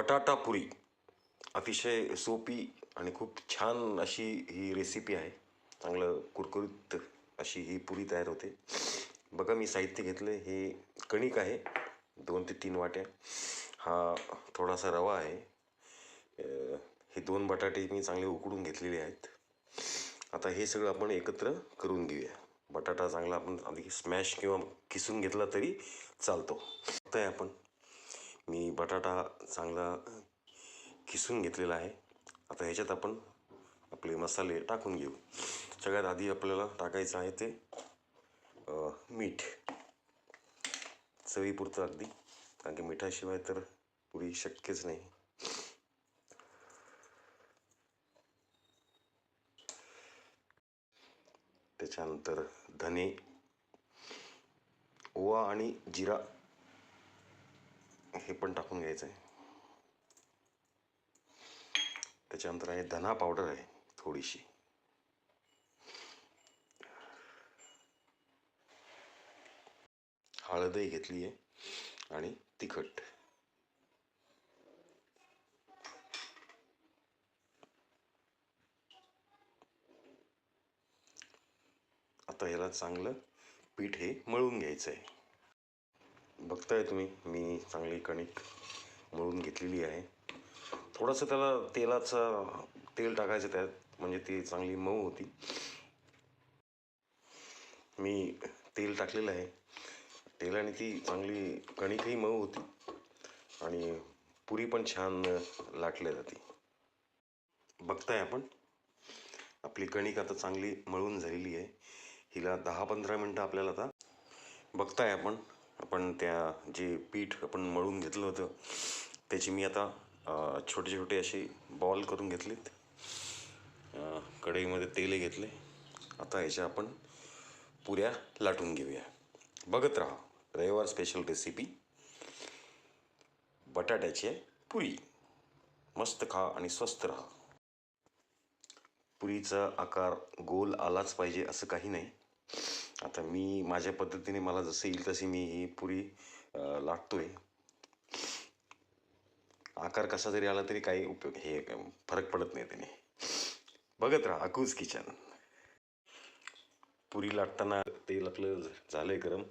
बटाटा पुरी. अतिशय सोपी आणि खूप छान अशी ही रेसिपी आहे. चांगलं कुरकुरीत अशी ही पुरी तयार होते. बघा मी साहित्य घेतलं हे कणिक आहे. दोन ते तीन वाट्या. हा थोडासा रवा आहे. हे दोन बटाटे मी चांगले उकडून घेतलेले आहेत. आता हे सगळं आपण एकत्र करून घेऊया. बटाटा चांगला आपण आधी स्मॅश किंवा किसून घेतला तरी चालतो. आहे आपण. मी बटाटा चांगला किसून घेतलेला आहे. आता ह्याच्यात आपण आपले मसाले टाकून घेऊ. सगळ्यात आधी आपल्याला टाकायचं आहे ते मीठ. चवीपुरतं अगदी. कारण की मिठाशिवाय तर पुरी शक्यच नाही. त्याच्यानंतर धने ओवा आणि जिरा. हे पण टाकून घ्यायचं आहे. त्याच्यानंतर आहे धना पावडर आहे थोडीशी. हळदही घेतली आहे आणि तिखट. आता याला चांगलं पीठ हे मळून घ्यायचं आहे. बघताय तुम्ही. मी चांगली कणिक मळून घेतलेली आहे. थोडंसं त्याला तेलाचं तेल टाकायचं त्यात म्हणजे ती चांगली मऊ होती. मी तेल टाकलेलं आहे. तेलाने ती चांगली कणिकही मऊ होती आणि पुरी पण छान लाटल्या जाते. बघताय आपण. आपली कणिक आता चांगली मळून झालेली आहे. हिला दहा पंधरा मिनटं आपल्याला आता बघताय आपण. आपण त्या जे पीठ आपण मळून घेतलं होतं त्याची मी आता छोटे छोटे असे बॉल करून घेतलेत. कढईमध्ये तेल घेतले. आता ह्याच्या आपण पुऱ्या लाटून घेऊया. बघत राहा रविवार स्पेशल रेसिपी बटाट्याची आहे पुरी. मस्त खा आणि स्वस्त राहा. पुरीचा आकार गोल आलाच पाहिजे असं काही नाही. आता मी माझ्या पद्धतीने मला जसं येईल तशी मी ही पुरी लाटतोय. आकार कसा जरी आला तरी काही उपयोग हे फरक पडत नाही त्याने. बघत राहा अकूज किचन. पुरी लाटताना तेल आपलं झालंय गरम.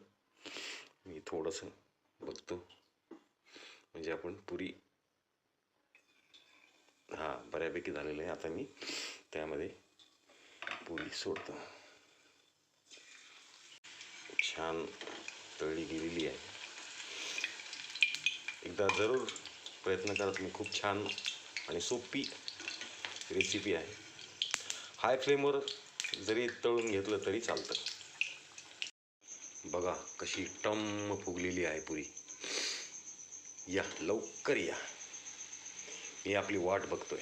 मी थोडंसं बघतो. म्हणजे आपण पुरी हां बऱ्यापैकी झालेलं आहे. आता मी त्यामध्ये पुरी सोडतो. छान तळली गेलेली आहे. एकदा जरूर प्रयत्न करा तुम्ही खूप छान आणि सोपी रेसिपी आहे. हाय फ्लेमवर जरी तळून घेतलं तरी चालतं. बघा कशी टम फुगलेली आहे पुरी. या लवकर या. मी आपली वाट बघतोय.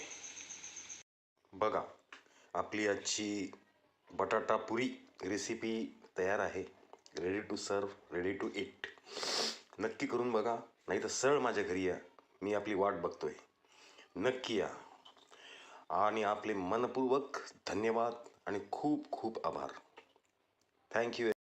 बघा आपली आजची बटाटा पुरी रेसिपी तयार आहे. रेडी टू सर्व रेडी टू इट नक्की करून बघा नाही तर सरळ माझ्या घरी या. मी आपली वाट बघतोय. नक्की या. आणि आपले मनपूर्वक धन्यवाद आणि खूप खूप आभार. थँक्यू